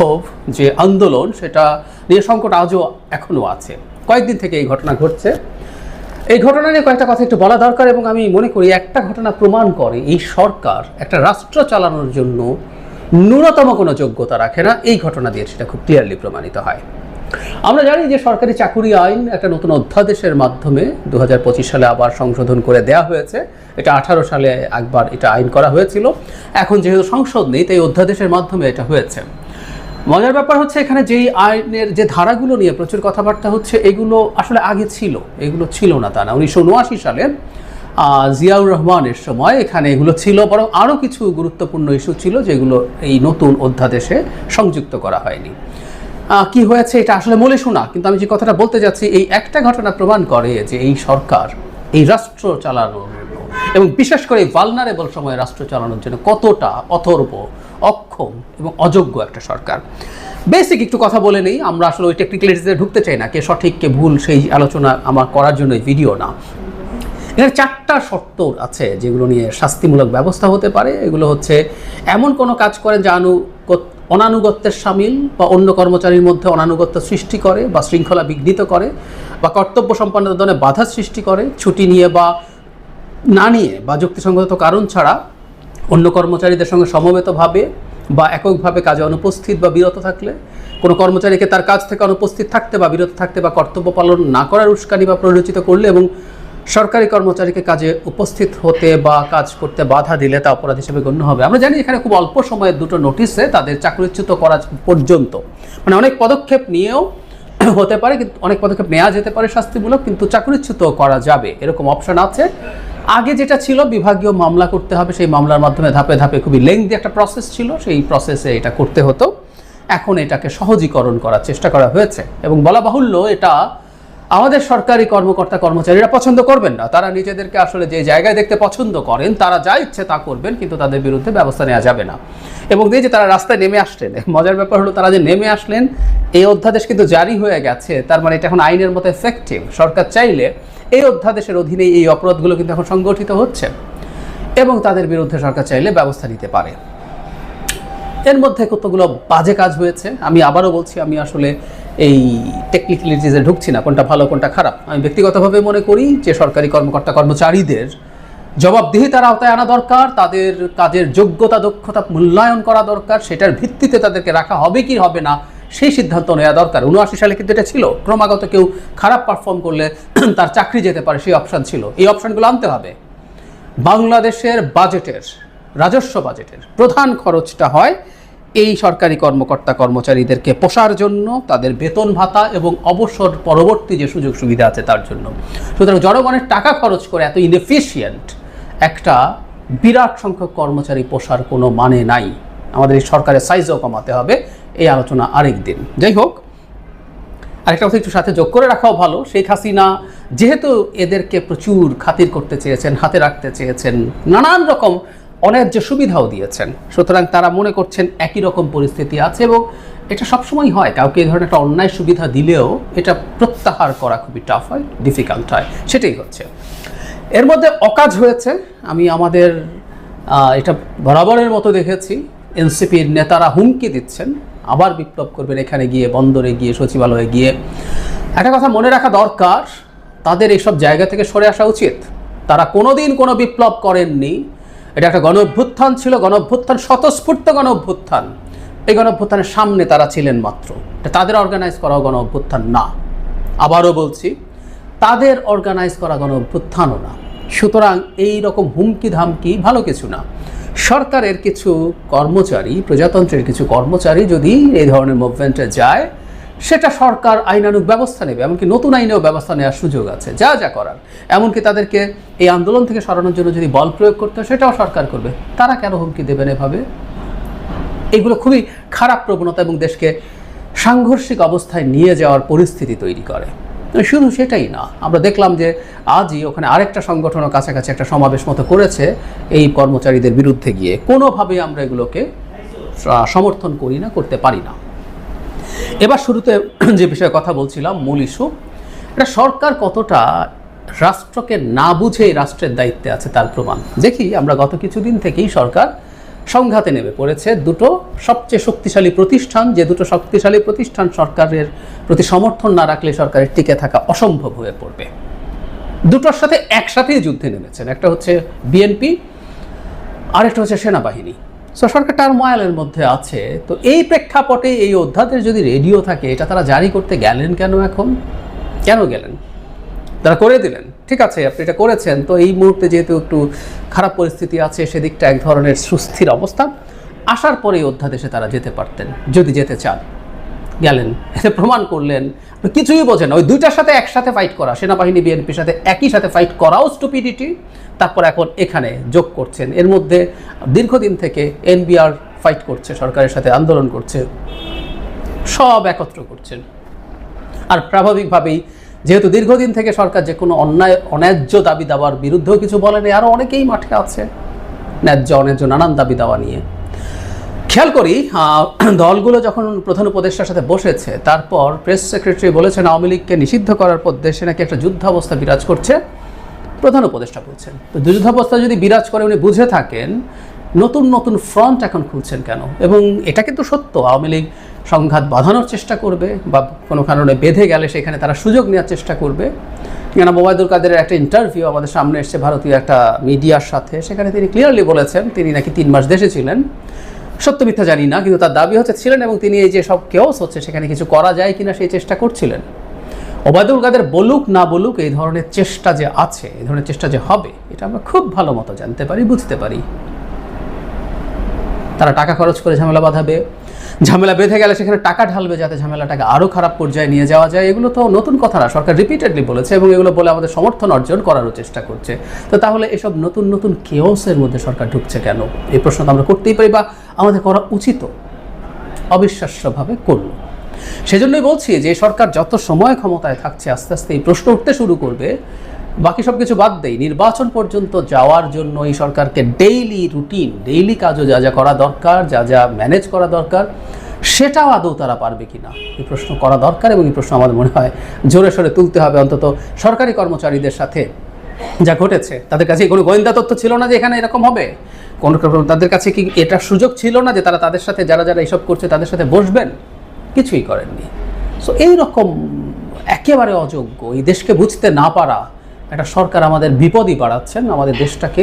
ক্ষোভ, যে আন্দোলন, সেটা নিয়ে সংকট আজও এখনও আছে। কয়েকদিন থেকে এই ঘটনা ঘটছে। এই ঘটনা নিয়ে কয়েকটা কথা একটু বলা দরকার এবং আমি মনে করি একটা ঘটনা প্রমাণ করে এই সরকার একটা রাষ্ট্র চালানোর জন্য ন্যূনতম কোনো যোগ্যতা রাখে না। এই ঘটনা দিয়ে সেটা খুব ক্লিয়ারলি প্রমাণিত হয়। আমরা জানি যে সরকারি চাকুরি আইন একটা নতুন অধ্যাদেশের মাধ্যমে দু হাজার পঁচিশ সালে আবার সংশোধন করে দেয়া হয়েছে। এটা আঠারো সালে একবার এটা আইন করা হয়েছিল। এখন যেহেতু সংসদ নেই, তাই অধ্যাদেশের মাধ্যমে এটা হয়েছে। মজার ব্যাপার হচ্ছে এখানে যেই আইনের যে ধারাগুলো নিয়ে প্রচুর কথাবার্তা হচ্ছে, এগুলো আসলে আগে ছিল। এগুলো ছিল না তা না। উনিশশো উনআশি সালে জিয়াউর রহমানের সময় এখানে এগুলো ছিল, বরং আরও কিছু গুরুত্বপূর্ণ ইস্যু ছিল যেগুলো এই নতুন অধ্যাদেশে সংযুক্ত করা হয়নি। কি হয়েছে এটা আসলে মনে শোনা, কিন্তু আমি যে কথাটা বলতে যাচ্ছি, এই একটা ঘটনা প্রমাণ করে যে এই সরকার এই রাষ্ট্র চালানোর এবং বিশেষ করে ভালনারেবল সময়ে রাষ্ট্র চালানোর জন্য কতটা অথর্ব অক্ষম এবং অযোগ্য একটা সরকার। বেসিক একটু কথা বলে নেই, আমরা আসলে ওই টেকনিক্যালিটিসে ঢুকতে চাই না, কে সঠিক, কে ভুল সেই আলোচনা আমার করার জন্য ভিডিও না। এখানে চারটা শর্ত আছে যেগুলো নিয়ে শাস্তিমূলক ব্যবস্থা হতে পারে। এগুলো হচ্ছে, এমন কোনো কাজ করেন যা আনুগত অনানুগত্যের সামিল বা অন্য কর্মচারীর মধ্যে অনানুগত্য সৃষ্টি করে বা শৃঙ্খলা বিঘ্নিত করে বা কর্তব্য সম্পন্নের ধরনের বাধা সৃষ্টি করে, ছুটি নিয়ে বা না নিয়ে বা যুক্তিসঙ্গত কারণ ছাড়া অন্য কর্মচারীদের সঙ্গে সমবেতভাবে বা এককভাবে কাজে অনুপস্থিত বা বিরত থাকলে, কোনো কর্মচারীকে তার কাজ থেকে অনুপস্থিত থাকতে বা বিরত থাকতে বা কর্তব্য পালন না করার উস্কানি বা প্ররোচিত করলে এবং সরকারি কর্মচারীকে কাজে উপস্থিত হতে বা কাজ করতে বাধা দিলে তা অপরাধ হিসেবে গণ্য হবে। আমরা জানি এখানে খুব অল্প সময়ের দুটো নোটিশে তাদের চাকরিচ্যুত করা পর্যন্ত। মানে অনেক পদক্ষেপ নিয়েও হতে পারে, কিন্তু অনেক পদক্ষেপ নেওয়া যেতে পারে শাস্তিমূলক, কিন্তু চাকরিচ্যুত করা যাবে। এরকম অপশন আছে। আগে যেটা ছিল, বিভাগীয় মামলা করতে হবে, সেই মামলার মাধ্যমে ধাপে ধাপে খুবই লেংদি একটা প্রসেস ছিল, সেই প্রসেসে এটা করতে হতো। এখন এটাকে সহজীকরণ করার চেষ্টা করা হয়েছে এবং বলা বাহুল্য, এটা আমাদের সরকারি কর্মকর্তা কর্মচারীরা পছন্দ করবেন না। তারা নিজেদেরকে আসলে যে জায়গায় দেখতে পছন্দ করেন, তারা যা ইচ্ছে তা করবেন, কিন্তু তাদের বিরুদ্ধে ব্যবস্থা নেওয়া যাবে না। এবং এই যে তারা রাস্তায় নেমে আসলেন, মজার ব্যাপার হলো তারা যে নেমে আসলেন, এই অধ্যাদেশ কিন্তু জারি হয়ে গেছে। তার মানে এটা এখন আইনের মতো এফেক্টিভ সরকার চাইলে এই অধ্যাদেশের অধীনে এই অপরাধগুলো কিন্তু এখন সংগঠিত হচ্ছে এবং তাদের বিরুদ্ধে সরকার চাইলে ব্যবস্থা নিতে পারে। এর মধ্যে কতগুলো বাজে কাজ হয়েছে, আমি আবারও বলছি, আমি আসলে এই টেকনিক্যালিটিসে ঢুকছি না, কোনটা ভালো, কোনটা খারাপ। আমি ব্যক্তিগতভাবে মনে করি যে সরকারি কর্মকর্তা, কর্মচারীদের জবাবদিহিতার আওতায় আনা দরকার, তাদের কাজের যোগ্যতা, দক্ষতা মূল্যায়ন করা দরকার, সেটার ভিত্তিতে তাদেরকে রাখা হবে কি হবে না সেই সিদ্ধান্ত নেওয়া দরকার। উনআশি সালে কিন্তু এটা ছিল। ক্রমাগত কেউ খারাপ পারফর্ম করলে তার চাকরি যেতে পারে, সেই অপশান ছিল। এই অপশানগুলো আনতে হবে। বাংলাদেশের বাজেটের রাজস্ব বাজেটের প্রধান খরচটা হয় এই সরকারি কর্মকর্তা কর্মচারীদেরকে পোষার জন্য, তাদের বেতন ভাতা এবং অবসর পরবর্তী যে সুযোগ সুবিধা আছে তার জন্য। সুতরাং জনগণের টাকা খরচ করে এত ইনএফিশিয়েন্ট একটা বিরাট সংখ্যক কর্মচারী পোষার কোনো মানে নাই। আমাদের এই সরকারের সাইজও কমাতে হবে। এই আলোচনা আরেক দিন। যাই হোক আরেকটা কথা একটু সাথে যোগ করে রাখাও ভালো। শেখ হাসিনা যেহেতু এদেরকে প্রচুর খাতির করতে চেয়েছেন, হাতে রাখতে চেয়েছেন, নানান রকম অন্যায্য সুবিধাও দিয়েছেন। সুতরাং তারা মনে করছেন একই রকম পরিস্থিতি আছে এবং এটা সবসময় হয়। কাউকে এই ধরনের একটা অন্যায় সুবিধা দিলেও এটা প্রত্যাহার করা খুবই টাফ হয় ডিফিকাল্ট হয়। সেটাই হচ্ছে। এর মধ্যে অকাজ হয়েছে। আমি আমাদের এটা বরাবরের মতো দেখেছি। এনসিপির নেতারা হুমকি দিচ্ছেন। আবার বিপ্লব করবেন এখানে গিয়ে, বন্দরে গিয়ে, সচিবালয়ে গিয়ে। একটা কথা মনে রাখা দরকার, তাদের এইসব জায়গা থেকে সরে আসা উচিত। তারা কোনোদিন কোনো বিপ্লব করেননি। এটা একটা গণ অভ্যুত্থান ছিল গণ অভ্যুত্থান স্বতঃস্ফূর্ত গণ অভ্যুত্থান এই গণ অভ্যুত্থানের সামনে তারা ছিলেন মাত্র। এটা তাদের অর্গানাইজ করা গণ অভ্যুত্থান না। আবারও বলছি, তাদের অর্গানাইজ করা গণ অভ্যুত্থানও না। সুতরাং এই রকম হুমকি ধামকি ভালো কিছু না। সরকারের কিছু কর্মচারী, প্রজাতন্ত্রের কিছু কর্মচারী যদি এই ধরনের মুভমেন্টে যায়, সেটা সরকার আইনানুগ ব্যবস্থা নেবে, এমনকি নতুন আইনেও ব্যবস্থা নেওয়ার সুযোগ আছে। যা যা করার। এমনকি তাদেরকে এই আন্দোলন থেকে সরানোর জন্য যদি বল প্রয়োগ করতে হয়, সেটাও সরকার করবে। তারা কেন হুমকি দেবেন এভাবে? এগুলো খুবই খারাপ প্রবণতা এবং দেশকে সাংঘর্ষিক অবস্থায় নিয়ে যাওয়ার পরিস্থিতি তৈরি করে। শুধু সেটাই না। আমরা দেখলাম যে আজই ওখানে আরেকটা সংগঠনও কাছাকাছি একটা সমাবেশ মতো করেছে এই কর্মচারীদের বিরুদ্ধে গিয়ে। কোনোভাবে আমরা এগুলোকে সমর্থন করি না, করতে পারি না। এবার শুরুতে যে বিষয়ে কথা বলছিলাম, মূল ইস্যু এটা সরকার কতটা রাষ্ট্রকে না বুঝে রাষ্ট্রের দায়িত্বে আছে তার প্রমাণ। দেখি আমরা গত কিছুদিন থেকেই সরকার সংঘাতে নেমে পড়েছে। দুটো সবচেয়ে শক্তিশালী প্রতিষ্ঠান, যে দুটো শক্তিশালী প্রতিষ্ঠান সরকারের প্রতি সমর্থন না রাখলে সরকারের টিকে থাকা অসম্ভব হয়ে পড়বে। দুটোর সাথে একসাথেই যুদ্ধে নেমেছেন। একটা হচ্ছে বিএনপি আরেকটা হচ্ছে সেনাবাহিনী। সো সরকার টার্মোয়ালের মধ্যে আছে। তো এই প্রেক্ষাপটে এই অধ্যাদেশ যদি রেডিও থাকে, এটা তারা জারি করতে গেলেন কেন এখন? কেন গেলেন? তারা করে দিলেন। ঠিক আছে, আপনি এটা করেছেন। তো এই মুহূর্তে যেহেতু একটু খারাপ পরিস্থিতি আছে, সেদিকটা এক ধরনের সুস্থির অবস্থা। আসার পরে অধ্যাদেশে তারা যেতে পারতেন, যদি যেতে চান। গেলেন, এতে প্রমাণ করলেন কিছুই বোঝেন ওই দুইটার সাথে একসাথে ফাইট করা, সেনাবাহিনী, বিএনপির সাথে একই সাথে ফাইট করাও স্টুপিডিটি তারপর এখন এখানে যোগ করছেন। এর মধ্যে দীর্ঘদিন থেকে এনবিআর ফাইট করছে, সরকারের সাথে আন্দোলন করছে, সব একত্র করছেন। আর স্বাভাবিকভাবেই যেহেতু দীর্ঘদিন থেকে সরকার যে কোনো অন্যায়, অন্যায্য দাবি দাওয়ার বিরুদ্ধেও কিছু বলেনি আরও অনেকেই মাঠে আছে ন্যায্য, অন্যায্য, নানান দাবি দাওয়া নিয়ে। খেয়াল করি দলগুলো যখন প্রধান উপদেষ্টার সাথে বসেছে, তারপর প্রেস সেক্রেটারি বলেছেন আওয়ামী লীগকে নিষিদ্ধ করার পর দেশে নাকি একটা যুদ্ধাবস্থা বিরাজ করছে। প্রধান উপদেষ্টা বলছেন। তো যুদ্ধাবস্থা যদি বিরাজ করে, উনি বুঝে থাকেন নতুন নতুন ফ্রন্ট এখন খুলছেন কেন? এবং এটা কিন্তু সত্য, আওয়ামী লীগ সংঘাত বাঁধানোর চেষ্টা করবে বা কোনো কারণে বেঁধে গেলে সেখানে তারা সুযোগ নেওয়ার চেষ্টা করবে। কেন মোবাইদুল কাদেরের একটা ইন্টারভিউ আমাদের সামনে এসছে, ভারতীয় একটা মিডিয়ার সাথে। সেখানে তিনি ক্লিয়ারলি বলেছেন, তিনি নাকি তিন মাস দেশে ছিলেন। সত্য মিথ্যা জানি না, কিন্তু তার দাবি হচ্ছে ছিলেন এবং তিনি এই যে সব কেওস হচ্ছে, সেখানে কিছু করা যায় কিনা সেই চেষ্টা করছিলেন। ওবায়দুল কাদের বলুক না বলুক, এই ধরনের চেষ্টা যে আছে, এই ধরনের চেষ্টা যে হবে, এটা আমরা খুব ভালো মতো জানতে পারি, বুঝতে পারি। তারা টাকা খরচ করে ঝামেলা বাঁধাবে। ঝামেলা বেঁধে গেলে সেখানে টাকা ঢালবে যাতে ঝামেলাটাকে আরও খারাপ পর্যায়ে নিয়ে যাওয়া যায়। এগুলো তো নতুন কথা না, সরকার রিপিটেডলি বলেছে এবং এগুলো বলে আমাদের সমর্থন অর্জন করারও চেষ্টা করছে। তো তাহলে এসব নতুন নতুন কেওসের মধ্যে সরকার ঢুকছে কেন? এই প্রশ্ন তো আমরা করতেই পারি বা আমাদের করা উচিত অবিশ্বাস্যভাবে করল। সেজন্যই বলছি যে সরকার যত সময় ক্ষমতায় থাকছে, আস্তে আস্তে এই প্রশ্ন উঠতে শুরু করবে বাকি সব কিছু বাদ দেই, নির্বাচন পর্যন্ত যাওয়ার জন্য এই সরকারকে ডেইলি রুটিন ডেইলি কাজও যা যা করা দরকার, যা যা ম্যানেজ করা দরকার, সেটাও আদৌ তারা পারবে কি না এই প্রশ্ন করা দরকার এবং এই প্রশ্ন আমাদের মনে হয় জোরে সোরে তুলতে হবে। অন্তত সরকারি কর্মচারীদের সাথে যা ঘটেছে, তাদের কাছে কোনো গোয়েন্দা তথ্য ছিল না যে এখানে এরকম হবে? কোনো তাদের কাছে কি এটা সুযোগ ছিল না যে তারা তাদের সাথে, যারা যারা এইসব করছে তাদের সাথে বসবেন? কিছুই করেননি। সো এইরকম একেবারে অযোগ্য, এই দেশকে বুঝতে না পারা একটা সরকার আমাদের বিপদই বাড়াচ্ছেন আমাদের দেশটাকে